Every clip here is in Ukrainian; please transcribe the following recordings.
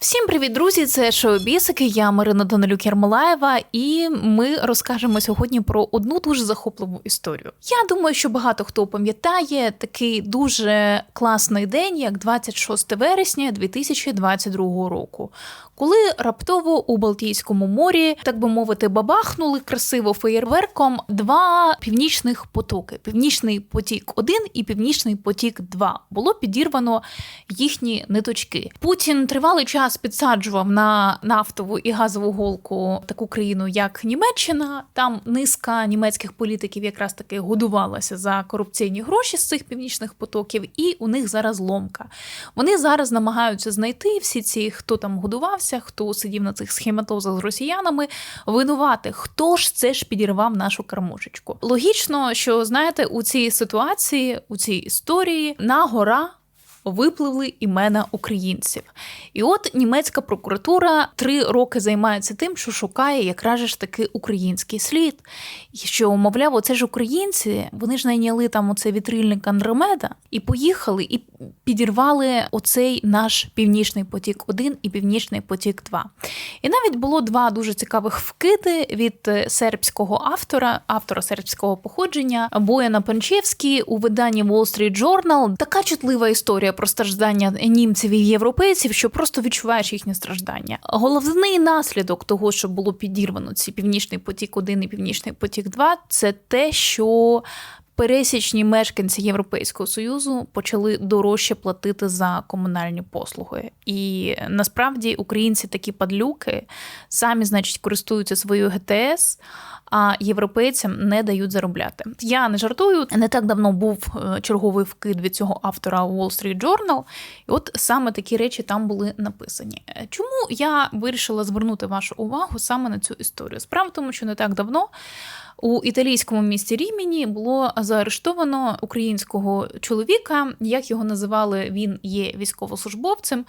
Всім привіт, друзі! Це шоу Бісики. Я Марина Данилюк Ярмолаєва, і ми розкажемо сьогодні про одну дуже захопливу історію. Я думаю, що багато хто пам'ятає такий дуже класний день, як 26 вересня 2022 року, коли раптово у Балтійському морі, так би мовити, бабахнули красиво феєрверком два північних потоки: Північний потік 1 і Північний потік 2 Було підірвано їхні ниточки. Путін тривалий час підсаджував на нафтову і газову голку таку країну, як Німеччина. Там низка німецьких політиків якраз таки годувалася за корупційні гроші з цих північних потоків, і у них зараз ломка. Вони зараз намагаються знайти всі ці, хто там годувався, хто сидів на цих схематозах з росіянами, винувати, хто ж це ж підірвав нашу кармушечку. Логічно, що знаєте, у цій ситуації, у цій історії на гора випливли імена українців. І от німецька прокуратура три роки займається тим, що шукає якраз ж таки український слід. І що, мовляв, оце ж українці, вони ж найняли там оце вітрильник Андромеда і поїхали і підірвали оцей наш північний потік 1 і північний потік 2 І навіть було два дуже цікавих вкиди від сербського автора, автора сербського походження Бояна Панчевський у виданні Wall Street Journal. Така чутлива історія про страждання німців і європейців, що просто відчуваєш їхнє страждання. Головний наслідок того, що було підірвано ці північний потік 1 і північний потік 2 це те, що пересічні мешканці Європейського союзу почали дорожче платити за комунальні послуги. І насправді українці такі падлюки самі, значить, користуються своєю ГТС. А європейцям не дають заробляти. Я не жартую. Не так давно був е, черговий вкид від цього автора Wall Street Journal, і от саме такі речі там були написані. Чому я вирішила звернути вашу увагу саме на цю історію? Справа в тому, що не так давно у італійському місті Рімені було заарештовано українського чоловіка, як його називали, він є військовослужбовцем.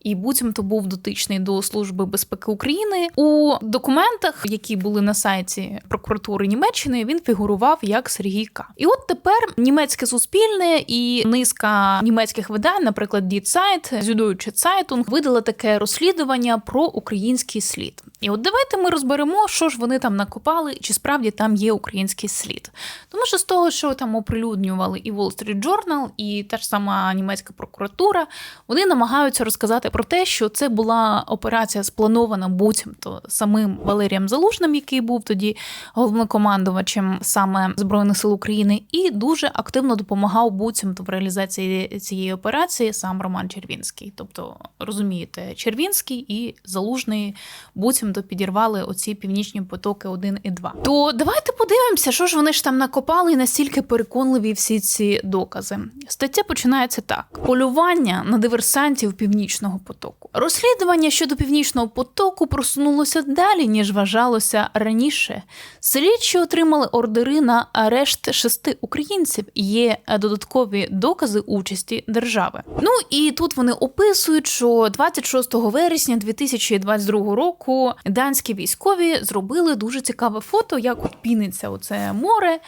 І буцімто був дотичний до служби безпеки України у документах, які були на сайті прокуратури Німеччини. Він фігурував як Сергій К. І от тепер німецьке суспільне і низка німецьких видань, наприклад, Die Zeit, Süddeutsche Zeitung, видали таке розслідування про український слід. І от давайте ми розберемо, що ж вони там накопали, чи справді там є український слід. Тому що з того, що там оприлюднювали і Wall Street Journal, і та ж сама німецька прокуратура, вони намагаються розказати про те, що це була операція спланована буцімто самим Валерієм Залужним, який був тоді головнокомандувачем саме Збройних сил України, і дуже активно допомагав буцімто в реалізації цієї операції сам Роман Червінський. Тобто, розумієте, Червінський і Залужний буцімто підірвали оці північні потоки 1 і 2. То давайте подивимося, що ж вони ж там накопали і настільки переконливі всі ці докази. Стаття починається так: полювання на диверсантів північного потоку. Розслідування щодо північного потоку просунулося далі, ніж вважалося раніше. Слідчі отримали ордери на арешт шести українців. Є додаткові докази участі держави. Ну і тут вони описують, що 26 вересня 2022 року данські військові зробили дуже цікаве фото, як от піниться оце море,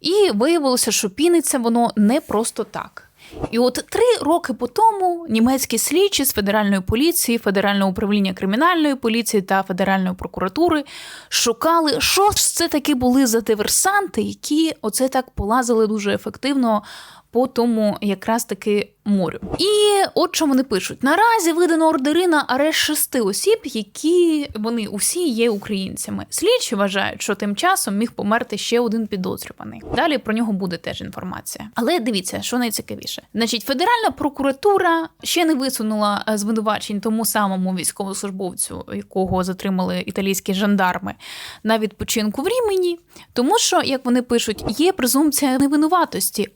і виявилося, що піниться воно не просто так. І от три роки по тому німецькі слідчі з федеральної поліції, федерального управління кримінальної поліції та федеральної прокуратури шукали, що ж це таки були за диверсанти, які оце так полазили дуже ефективно по тому якраз таки морю. І от що вони пишуть: наразі видано ордери на арешт шести осіб, які вони усі є українцями. Слідчі вважають, що тим часом міг померти ще один підозрюваний. Далі про нього буде теж інформація. Але дивіться, що найцікавіше. Значить, федеральна прокуратура ще не висунула е, звинувачень тому самому військовослужбовцю, якого затримали італійські жандарми на відпочинку в Рімені, тому що, як вони пишуть, є презумпція невинуватості.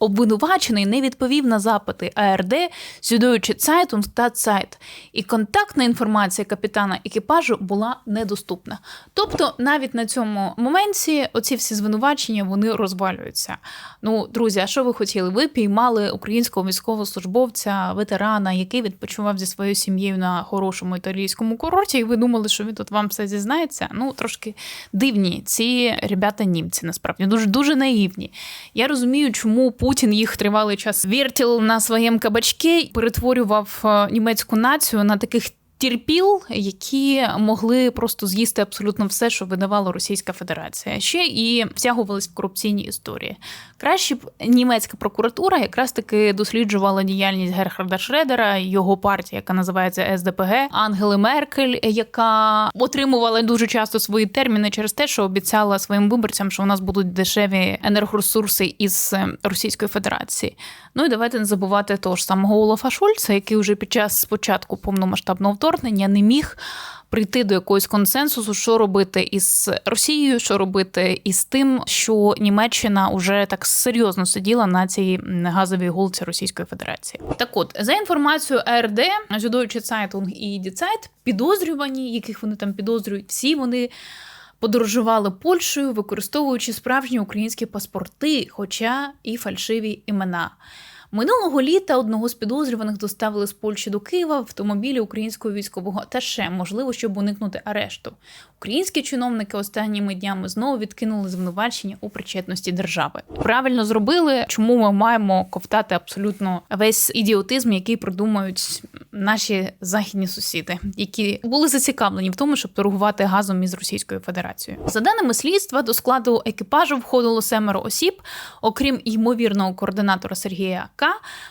Обвинувачений не відповів на запити. АРД, Süddeutsche Zeitung та Zeit. І контактна інформація капітана екіпажу була недоступна. Тобто, навіть на цьому моменті оці всі звинувачення вони розвалюються. Ну, друзі, а що ви хотіли? Ви піймали українського військовослужбовця, ветерана, який відпочивав зі своєю сім'єю на хорошому італійському курорті, і ви думали, що він тут вам все зізнається? Ну, трошки дивні ці ребята німці, насправді дуже дуже наївні. Я розумію, чому Путін їх тривалий час віртіл на своєму кабачки перетворював е, німецьку націю на таких Тірпіл, які могли просто з'їсти абсолютно все, що видавала Російська Федерація, ще і втягувались в корупційні історії. Краще б німецька прокуратура якраз таки досліджувала діяльність Герхарда Шредера, його партія, яка називається СДПГ, Ангели Меркель, яка отримувала дуже часто свої терміни через те, що обіцяла своїм виборцям, що у нас будуть дешеві енергоресурси із Російської Федерації. Ну і давайте не забувати того ж самого Олафа Шольца, який вже під час спочатку повномасштабного вторгнення не міг прийти до якогось консенсусу, що робити із Росією, що робити із тим, що Німеччина вже так серйозно сиділа на цій газовій голці Російської Федерації. Так, от за інформацією АРД, Süddeutsche Zeitung і Zeit, підозрювані, яких вони там підозрюють, всі вони. Подорожували Польщею, використовуючи справжні українські паспорти, хоча і фальшиві імена. Минулого літа одного з підозрюваних доставили з Польщі до Києва в автомобілі українського військового аташе, можливо, щоб уникнути арешту. Українські чиновники останніми днями знову відкинули звинувачення у причетності держави. Правильно зробили, чому ми маємо ковтати абсолютно весь ідіотизм, який придумають наші західні сусіди, які були зацікавлені в тому, щоб торгувати газом із Російською Федерацією. За даними слідства, до складу екіпажу входило семеро осіб, окрім ймовірного координатора Сергія К,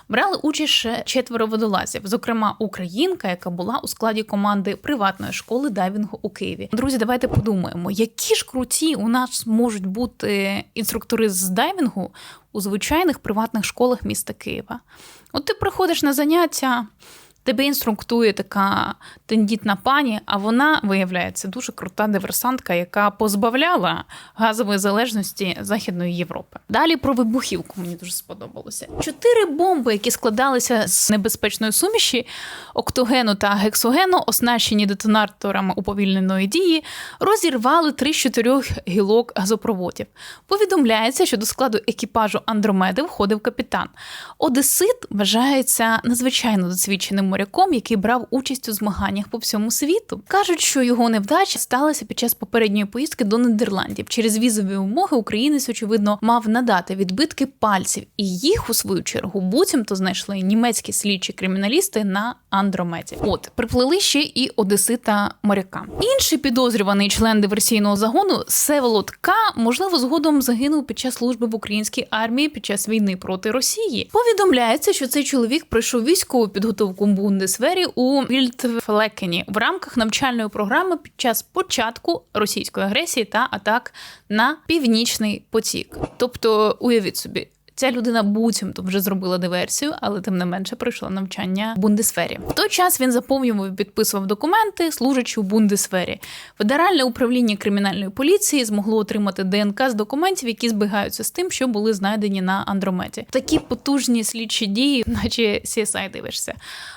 брали участь ще четверо водолазів, зокрема українка, яка була у складі команди приватної школи дайвінгу у Києві. Друзі, давайте подумаємо, які ж круті у нас можуть бути інструктори з дайвінгу у звичайних приватних школах міста Києва. От ти приходиш на заняття. Тебе інструктує така тендітна пані, а вона виявляється дуже крута диверсантка, яка позбавляла газової залежності Західної Європи. Далі про вибухівку мені дуже сподобалося. Чотири бомби, які складалися з небезпечної суміші, октогену та гексогену, оснащені детонаторами уповільненої дії, розірвали три з чотирьох гілок газопроводів. Повідомляється, що до складу екіпажу Андромеди входив капітан. Одесит вважається надзвичайно досвідченим моряком, який брав участь у змаганнях по всьому світу. Кажуть, що його невдача сталася під час попередньої поїздки до Нідерландів. Через візові умови українець, очевидно, мав надати відбитки пальців, і їх у свою чергу буцімто знайшли німецькі слідчі криміналісти на Андромеді. От приплили ще і Одесита моряка. Інший підозрюваний член диверсійного загону Севолод К, можливо, згодом загинув під час служби в українській армії під час війни проти Росії. Повідомляється, що цей чоловік пройшов військову підготовку Бундесвері у Вільтфлекені в рамках навчальної програми під час початку російської агресії та атак на північний потік. Тобто, уявіть собі. Ця людина буцімто вже зробила диверсію, але тим не менше пройшла навчання в Бундесфері. В той час він заповнював і підписував документи, служачи у Бундесфері. Федеральне управління кримінальної поліції змогло отримати ДНК з документів, які збігаються з тим, що були знайдені на Андрометі. Такі потужні слідчі дії, наче CSI дивишся.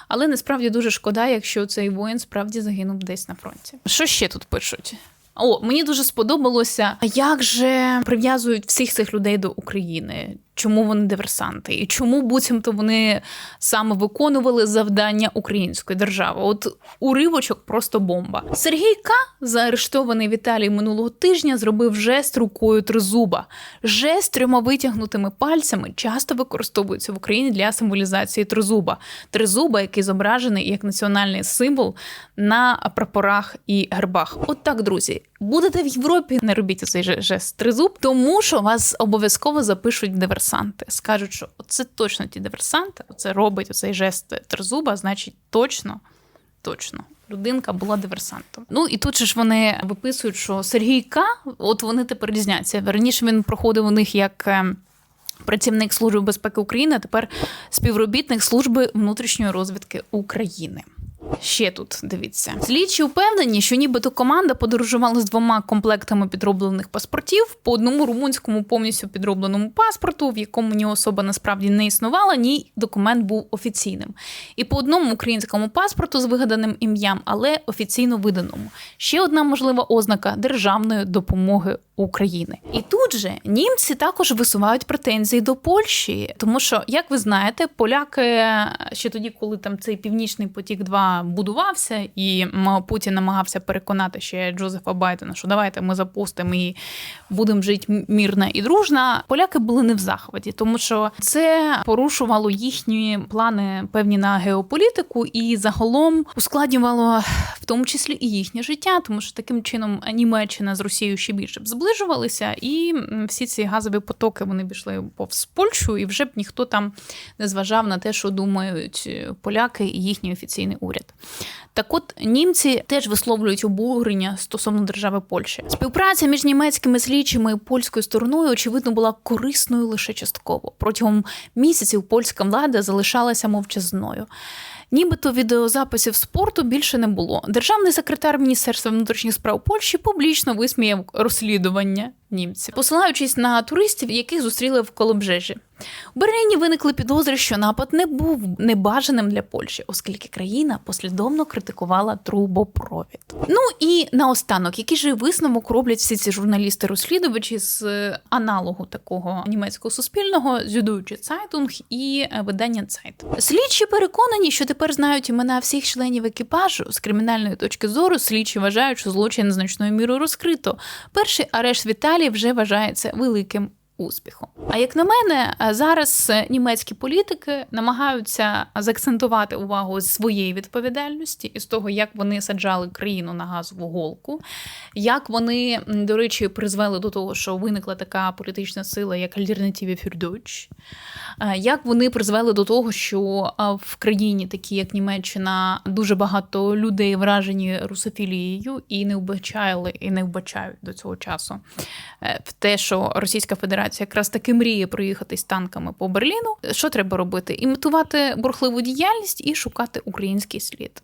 Але насправді дуже шкода, якщо цей воїн справді загинув десь на фронті. Що ще тут пишуть? О, мені дуже сподобалося, як же прив'язують всіх цих людей до України чому вони диверсанти, і чому буцімто вони саме виконували завдання української держави. От уривочок просто бомба. Сергій К, заарештований в Італії минулого тижня, зробив жест рукою тризуба. Жест трьома витягнутими пальцями часто використовується в Україні для символізації тризуба. Тризуба, який зображений як національний символ на прапорах і гербах. От так, друзі, будете в Європі, не робіть цей жест тризуб, тому що вас обов'язково запишуть диверсанти. Скажуть, що це точно ті диверсанти, це робить оцей жест тризуба, значить, точно, точно. Людинка була диверсантом. Ну і тут же ж вони виписують, що Сергій К, от вони тепер різняться. Раніше він проходив у них як е, працівник Служби безпеки України, а тепер співробітник служби внутрішньої розвідки України. Ще тут дивіться, слідчі впевнені, що нібито команда подорожувала з двома комплектами підроблених паспортів по одному румунському повністю підробленому паспорту, в якому ні особа насправді не існувала, ні документ був офіційним. І по одному українському паспорту з вигаданим ім'ям, але офіційно виданому. Ще одна можлива ознака державної допомоги України. І тут же німці також висувають претензії до Польщі, тому що, як ви знаєте, поляки ще тоді, коли там цей північний потік, 2 да, будувався, і Путін намагався переконати ще Джозефа Байдена, що давайте ми запустимо і будемо жити м- мирно і дружно. Поляки були не в захваті, тому що це порушувало їхні плани певні на геополітику, і загалом ускладнювало в тому числі і їхнє життя, тому що таким чином Німеччина з Росією ще більше б зближувалися, і всі ці газові потоки вони б йшли повз Польщу, і вже б ніхто там не зважав на те, що думають е, поляки і їхній офіційний уряд. Так от німці теж висловлюють обурення стосовно держави Польщі. Співпраця між німецькими слідчими і польською стороною, очевидно, була корисною лише частково. Протягом місяців польська влада залишалася мовчазною. Нібито відеозаписів спорту більше не було. Державний секретар Міністерства внутрішніх справ Польщі публічно висміяв розслідування німців, посилаючись на туристів, яких зустріли в Колобжежі. У Берліні виникли підозри, що напад не був небажаним для Польщі, оскільки країна послідовно критикувала трубопровід. Ну і наостанок, який же висновок роблять всі ці журналісти-розслідувачі з е, аналогу такого німецького суспільного Süddeutsche Zeitung і е, видання Zeit. Слідчі переконані, що тепер знають імена всіх членів екіпажу. З кримінальної точки зору слідчі вважають, що злочин значною мірою розкрито. Перший арешт в Італії вже вважається великим успіхом. А як на мене, е, зараз німецькі політики намагаються заакцентувати увагу з своєї відповідальності і з того, як вони саджали країну на газову голку, як вони, до речі, призвели до того, що виникла така політична сила, як Альтернативі Фюрдойч, як вони призвели до того, що в країні, такі як Німеччина, дуже багато людей вражені русофілією і не вбачали і не вбачають до цього часу е, в те, що Російська Федерація якраз таки мріє проїхатись танками по Берліну. Що треба робити? Імітувати бурхливу діяльність і шукати український слід.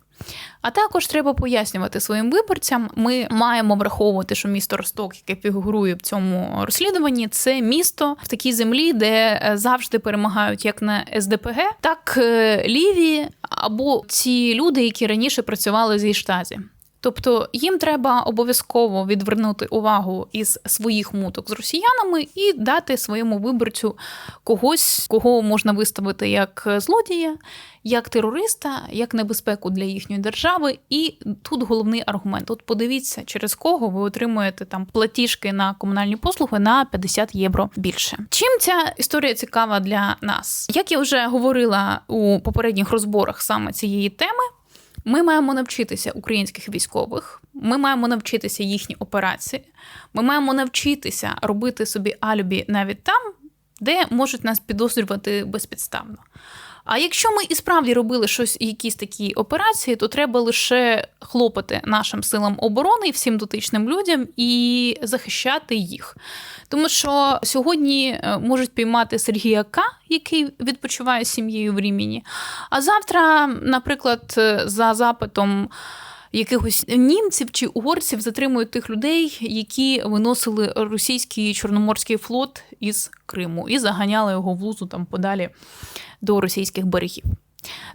А також треба пояснювати своїм виборцям. Ми маємо враховувати, що місто Росток, яке фігурує в цьому розслідуванні, це місто в такій землі, де е, завжди перемагають як на СДПГ, так е, ліві або ці люди, які раніше працювали зі штазі. Тобто їм треба обов'язково відвернути увагу із своїх муток з росіянами і дати своєму виборцю когось, кого можна виставити як злодія, як терориста, як небезпеку для їхньої держави. І тут головний аргумент: от подивіться, через кого ви отримуєте там платіжки на комунальні послуги на 50 євро більше. Чим ця історія цікава для нас? Як я вже говорила у попередніх розборах саме цієї теми. Ми маємо навчитися українських військових, ми маємо навчитися їхні операції, ми маємо навчитися робити собі алюбі навіть там, де можуть нас підозрювати безпідставно. А якщо ми і справді робили щось, якісь такі операції, то треба лише хлопати нашим силам оборони і всім дотичним людям і захищати їх. Тому що сьогодні е, можуть піймати Сергія К, який відпочиває з сім'єю в Рімені. А завтра, наприклад, е, за запитом. Якихось німців чи угорців затримують тих людей, які виносили російський чорноморський флот із Криму і заганяли його в лузу там подалі до російських берегів.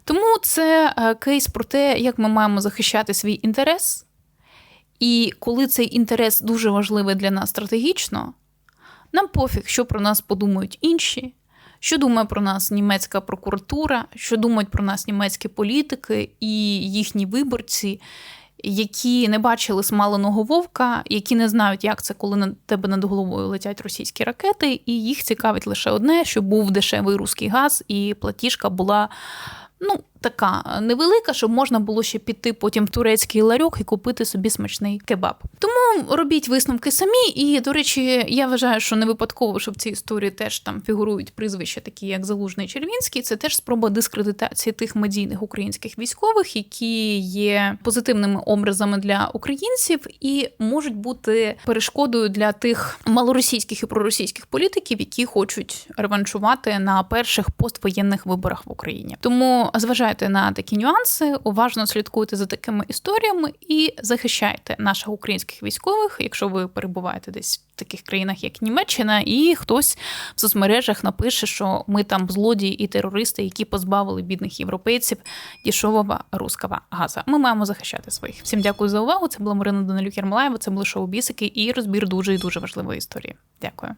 Тому це е, кейс про те, як ми маємо захищати свій інтерес. І коли цей інтерес дуже важливий для нас стратегічно, нам пофіг, що про нас подумають інші, що думає про нас німецька прокуратура, що думають про нас німецькі політики і їхні виборці, які не бачили смаленого вовка, які не знають, як це, коли на тебе над головою летять російські ракети, і їх цікавить лише одне, щоб був дешевий руський газ, і платіжка була. Ну, така невелика, щоб можна було ще піти потім в турецький ларьок і купити собі смачний кебаб. Тому робіть висновки самі. І, до речі, я вважаю, що не випадково, що в цій історії теж там фігурують прізвища, такі як Залужний Червінський. Це теж спроба дискредитації тих медійних українських військових, які є позитивними образами для українців і можуть бути перешкодою для тих малоросійських і проросійських політиків, які хочуть реваншувати на перших поствоєнних виборах в Україні. Тому зважайте на такі нюанси, уважно слідкуйте за такими історіями і захищайте наших українських військових, якщо ви перебуваєте десь в таких країнах, як Німеччина, і хтось в соцмережах напише, що ми там злодії і терористи, які позбавили бідних європейців дешевого руского газа. Ми маємо захищати своїх. Всім дякую за увагу. Це була Марина Данилюк Ярмолаєва, Це були шоу Бісики і розбір дуже і дуже важливої історії. Дякую.